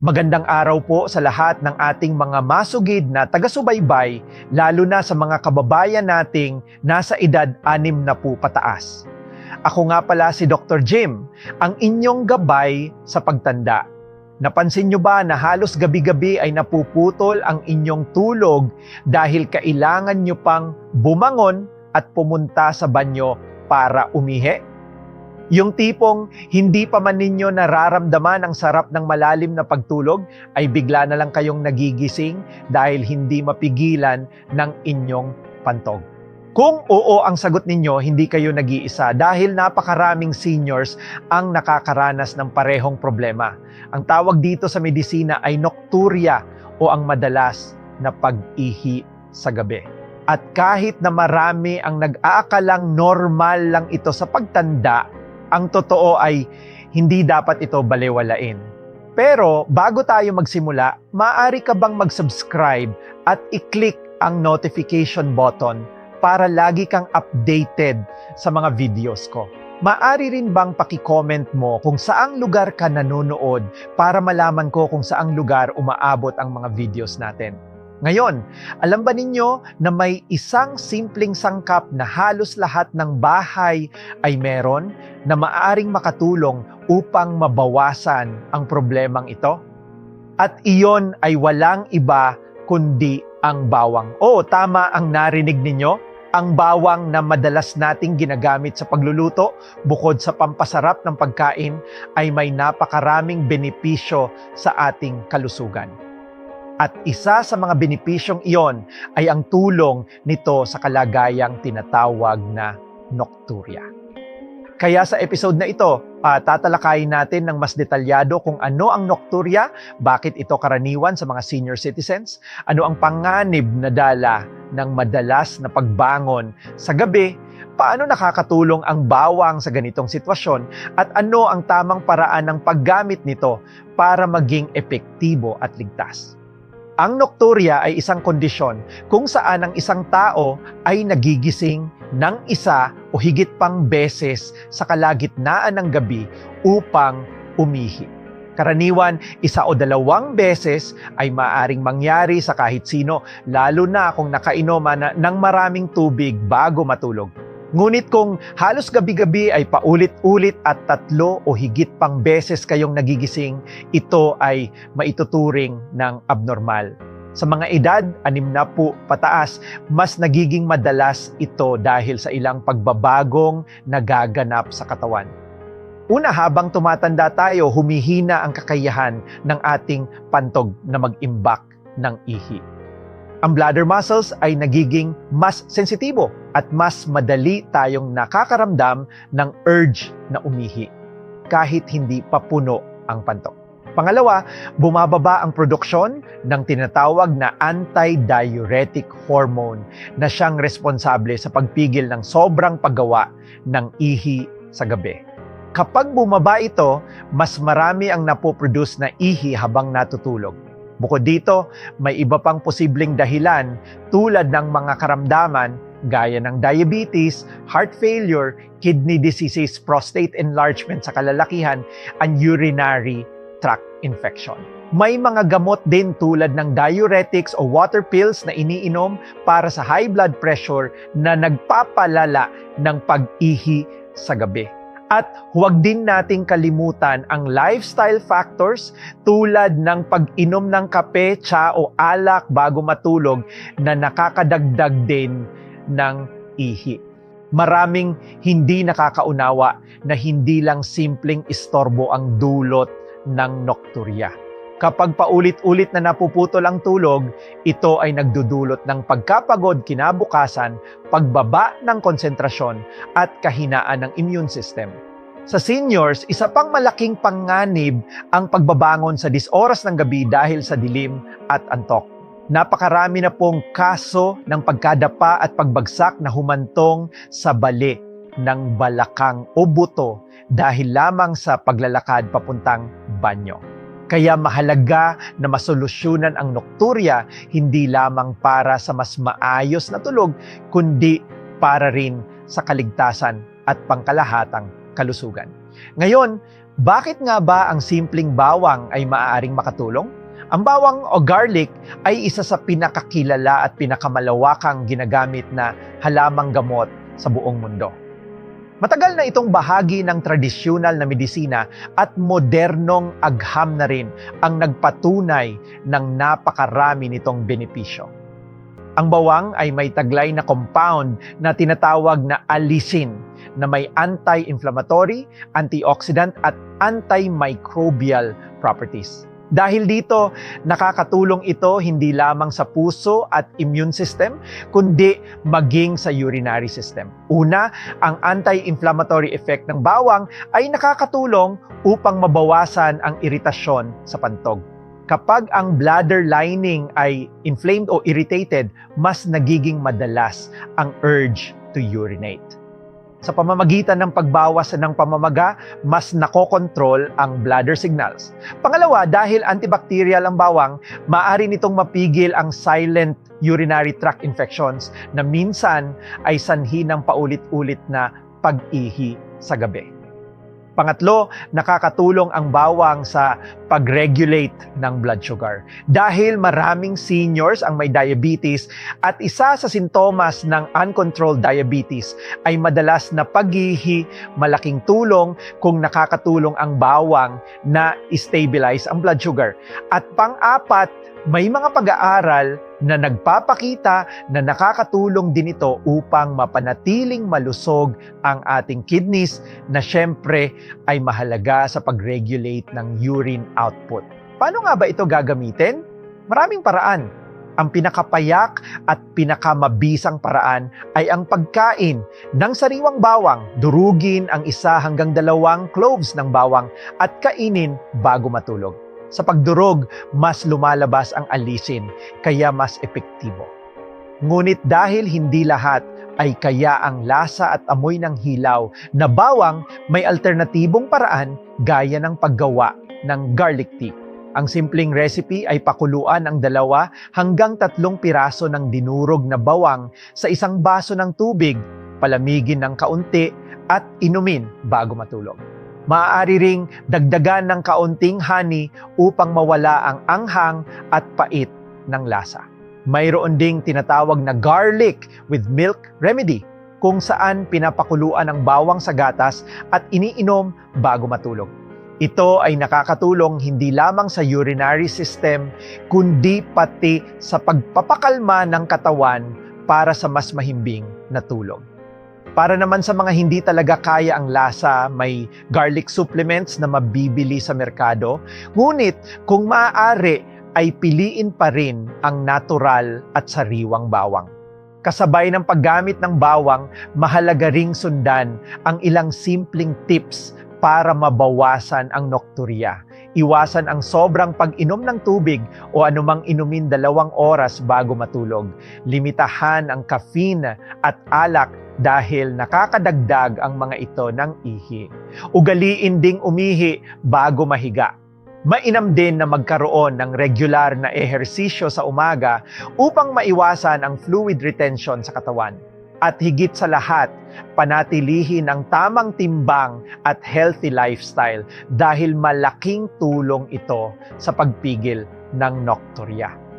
Magandang araw po sa lahat ng ating mga masugid na taga-subaybay, lalo na sa mga kababayan nating nasa edad anim na po pataas. Ako nga pala si Dr. Jim, ang inyong gabay sa pagtanda. Napansin nyo ba na halos gabi-gabi ay napuputol ang inyong tulog dahil kailangan nyo pang bumangon at pumunta sa banyo para umihi? Yung tipong hindi pa man ninyo nararamdaman ang sarap ng malalim na pagtulog, ay bigla na lang kayong nagigising dahil hindi mapigilan ng inyong pantog. Kung oo ang sagot ninyo, hindi kayo nag-iisa dahil napakaraming seniors ang nakakaranas ng parehong problema. Ang tawag dito sa medisina ay nocturia o ang madalas na pag-ihi sa gabi. At kahit na marami ang nag-aakalang normal lang ito sa pagtanda, ang totoo ay hindi dapat ito balewalain. Pero bago tayo magsimula, maaari ka bang mag-subscribe at i-click ang notification button para lagi kang updated sa mga videos ko. Maaari rin bang paki-comment mo kung saang lugar ka nanonood para malaman ko kung saang lugar umaabot ang mga videos natin. Ngayon, alam ba ninyo na may isang simpleng sangkap na halos lahat ng bahay ay meron na maaaring makatulong upang mabawasan ang problemang ito? At iyon ay walang iba kundi ang bawang. Oo, tama ang narinig ninyo. Ang bawang na madalas nating ginagamit sa pagluluto, bukod sa pampasarap ng pagkain, ay may napakaraming benepisyo sa ating kalusugan. At isa sa mga benepisyong iyon ay ang tulong nito sa kalagayang tinatawag na nocturia. Kaya sa episode na ito, uh, tatalakayin natin ng mas detalyado kung ano ang nocturia, bakit ito karaniwan sa mga senior citizens, ano ang panganib na dala ng madalas na pagbangon sa gabi, paano nakakatulong ang bawang sa ganitong sitwasyon, at ano ang tamang paraan ng paggamit nito para maging epektibo at ligtas. Ang nocturia ay isang kondisyon kung saan ang isang tao ay nagigising ng isa o higit pang beses sa kalagitnaan ng gabi upang umihi. Karaniwan, isa o dalawang beses ay maaring mangyari sa kahit sino, lalo na kung nakainom na ng maraming tubig bago matulog. Ngunit kung halos gabi-gabi ay paulit-ulit at tatlo o higit pang beses kayong nagigising, ito ay maituturing ng abnormal. Sa mga edad, anim na po pataas, mas nagiging madalas ito dahil sa ilang pagbabagong nagaganap sa katawan. Una, habang tumatanda tayo, humihina ang kakayahan ng ating pantog na mag-imbak ng ihi ang bladder muscles ay nagiging mas sensitibo at mas madali tayong nakakaramdam ng urge na umihi kahit hindi pa puno ang pantok. Pangalawa, bumababa ang produksyon ng tinatawag na anti-diuretic hormone na siyang responsable sa pagpigil ng sobrang paggawa ng ihi sa gabi. Kapag bumaba ito, mas marami ang napoproduce na ihi habang natutulog Bukod dito, may iba pang posibleng dahilan tulad ng mga karamdaman gaya ng diabetes, heart failure, kidney diseases, prostate enlargement sa kalalakihan, and urinary tract infection. May mga gamot din tulad ng diuretics o water pills na iniinom para sa high blood pressure na nagpapalala ng pag-ihi sa gabi. At huwag din nating kalimutan ang lifestyle factors tulad ng pag-inom ng kape, tsa o alak bago matulog na nakakadagdag din ng ihi. Maraming hindi nakakaunawa na hindi lang simpleng istorbo ang dulot ng nocturia Kapag paulit-ulit na napuputol ang tulog, ito ay nagdudulot ng pagkapagod kinabukasan, pagbaba ng konsentrasyon at kahinaan ng immune system. Sa seniors, isa pang malaking panganib ang pagbabangon sa disoras ng gabi dahil sa dilim at antok. Napakarami na pong kaso ng pagkadapa at pagbagsak na humantong sa bali ng balakang o buto dahil lamang sa paglalakad papuntang banyo. Kaya mahalaga na masolusyonan ang nocturia hindi lamang para sa mas maayos na tulog, kundi para rin sa kaligtasan at pangkalahatang kalusugan. Ngayon, Bakit nga ba ang simpleng bawang ay maaaring makatulong? Ang bawang o garlic ay isa sa pinakakilala at pinakamalawakang ginagamit na halamang gamot sa buong mundo. Matagal na itong bahagi ng tradisyonal na medisina at modernong agham na rin ang nagpatunay ng napakarami nitong benepisyo. Ang bawang ay may taglay na compound na tinatawag na alisin na may anti-inflammatory, antioxidant at antimicrobial properties. Dahil dito, nakakatulong ito hindi lamang sa puso at immune system, kundi maging sa urinary system. Una, ang anti-inflammatory effect ng bawang ay nakakatulong upang mabawasan ang iritasyon sa pantog. Kapag ang bladder lining ay inflamed o irritated, mas nagiging madalas ang urge to urinate. Sa pamamagitan ng pagbawas ng pamamaga, mas nakokontrol ang bladder signals. Pangalawa, dahil antibacterial ang bawang, maaari nitong mapigil ang silent urinary tract infections na minsan ay sanhi ng paulit-ulit na pag-ihi sa gabi. Pangatlo, nakakatulong ang bawang sa pag-regulate ng blood sugar. Dahil maraming seniors ang may diabetes at isa sa sintomas ng uncontrolled diabetes ay madalas na paghihi, malaking tulong kung nakakatulong ang bawang na stabilize ang blood sugar. At pang-apat, may mga pag-aaral na nagpapakita na nakakatulong din ito upang mapanatiling malusog ang ating kidneys na syempre ay mahalaga sa pag-regulate ng urine output. Paano nga ba ito gagamitin? Maraming paraan. Ang pinakapayak at pinakamabisang paraan ay ang pagkain ng sariwang bawang. Durugin ang isa hanggang dalawang cloves ng bawang at kainin bago matulog. Sa pagdurog, mas lumalabas ang alisin, kaya mas epektibo. Ngunit dahil hindi lahat ay kaya ang lasa at amoy ng hilaw na bawang may alternatibong paraan gaya ng paggawa ng garlic tea. Ang simpleng recipe ay pakuluan ang dalawa hanggang tatlong piraso ng dinurog na bawang sa isang baso ng tubig, palamigin ng kaunti at inumin bago matulog. Maaari ring dagdagan ng kaunting honey upang mawala ang anghang at pait ng lasa. Mayroon ding tinatawag na garlic with milk remedy kung saan pinapakuluan ang bawang sa gatas at iniinom bago matulog. Ito ay nakakatulong hindi lamang sa urinary system kundi pati sa pagpapakalma ng katawan para sa mas mahimbing na tulog. Para naman sa mga hindi talaga kaya ang lasa, may garlic supplements na mabibili sa merkado. Ngunit kung maaari ay piliin pa rin ang natural at sariwang bawang. Kasabay ng paggamit ng bawang, mahalaga ring sundan ang ilang simpleng tips para mabawasan ang nocturia. Iwasan ang sobrang pag-inom ng tubig o anumang inumin dalawang oras bago matulog. Limitahan ang caffeine at alak dahil nakakadagdag ang mga ito ng ihi. Ugaliin ding umihi bago mahiga. Mainam din na magkaroon ng regular na ehersisyo sa umaga upang maiwasan ang fluid retention sa katawan. At higit sa lahat, panatilihin ang tamang timbang at healthy lifestyle dahil malaking tulong ito sa pagpigil ng nocturia.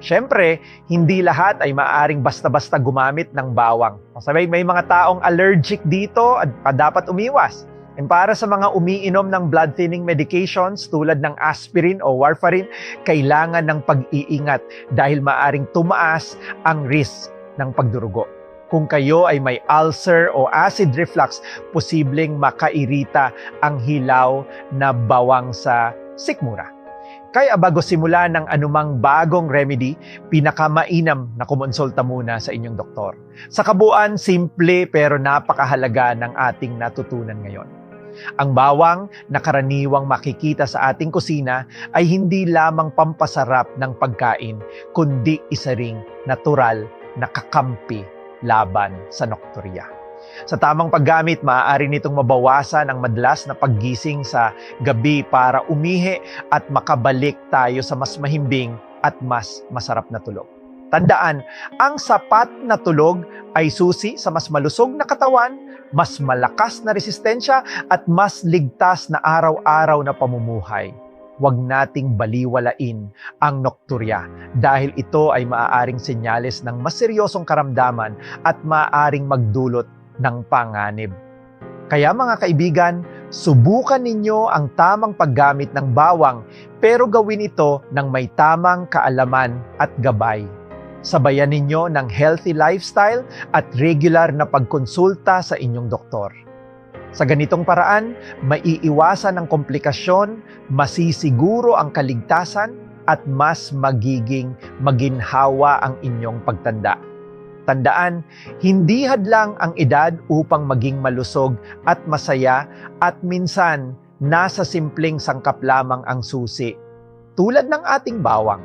Siyempre, hindi lahat ay maaaring basta-basta gumamit ng bawang. Sabay, may mga taong allergic dito at dapat umiwas. And para sa mga umiinom ng blood thinning medications tulad ng aspirin o warfarin, kailangan ng pag-iingat dahil maaring tumaas ang risk ng pagdurugo. Kung kayo ay may ulcer o acid reflux, posibleng makairita ang hilaw na bawang sa sikmura. Kaya bago simula ng anumang bagong remedy, pinakamainam na kumonsulta muna sa inyong doktor. Sa kabuuan, simple pero napakahalaga ng ating natutunan ngayon. Ang bawang na karaniwang makikita sa ating kusina ay hindi lamang pampasarap ng pagkain, kundi isa ring natural na kakampi laban sa nokturya. Sa tamang paggamit, maaari nitong mabawasan ang madalas na paggising sa gabi para umihi at makabalik tayo sa mas mahimbing at mas masarap na tulog. Tandaan, ang sapat na tulog ay susi sa mas malusog na katawan, mas malakas na resistensya at mas ligtas na araw-araw na pamumuhay. Huwag nating baliwalain ang nokturya dahil ito ay maaaring senyales ng mas seryosong karamdaman at maaaring magdulot ng panganib. Kaya mga kaibigan, subukan ninyo ang tamang paggamit ng bawang pero gawin ito ng may tamang kaalaman at gabay. Sabayan ninyo ng healthy lifestyle at regular na pagkonsulta sa inyong doktor. Sa ganitong paraan, maiiwasan ang komplikasyon, masisiguro ang kaligtasan, at mas magiging maginhawa ang inyong pagtanda. Tandaan, hindi hadlang ang edad upang maging malusog at masaya at minsan nasa simpleng sangkap lamang ang susi. Tulad ng ating bawang.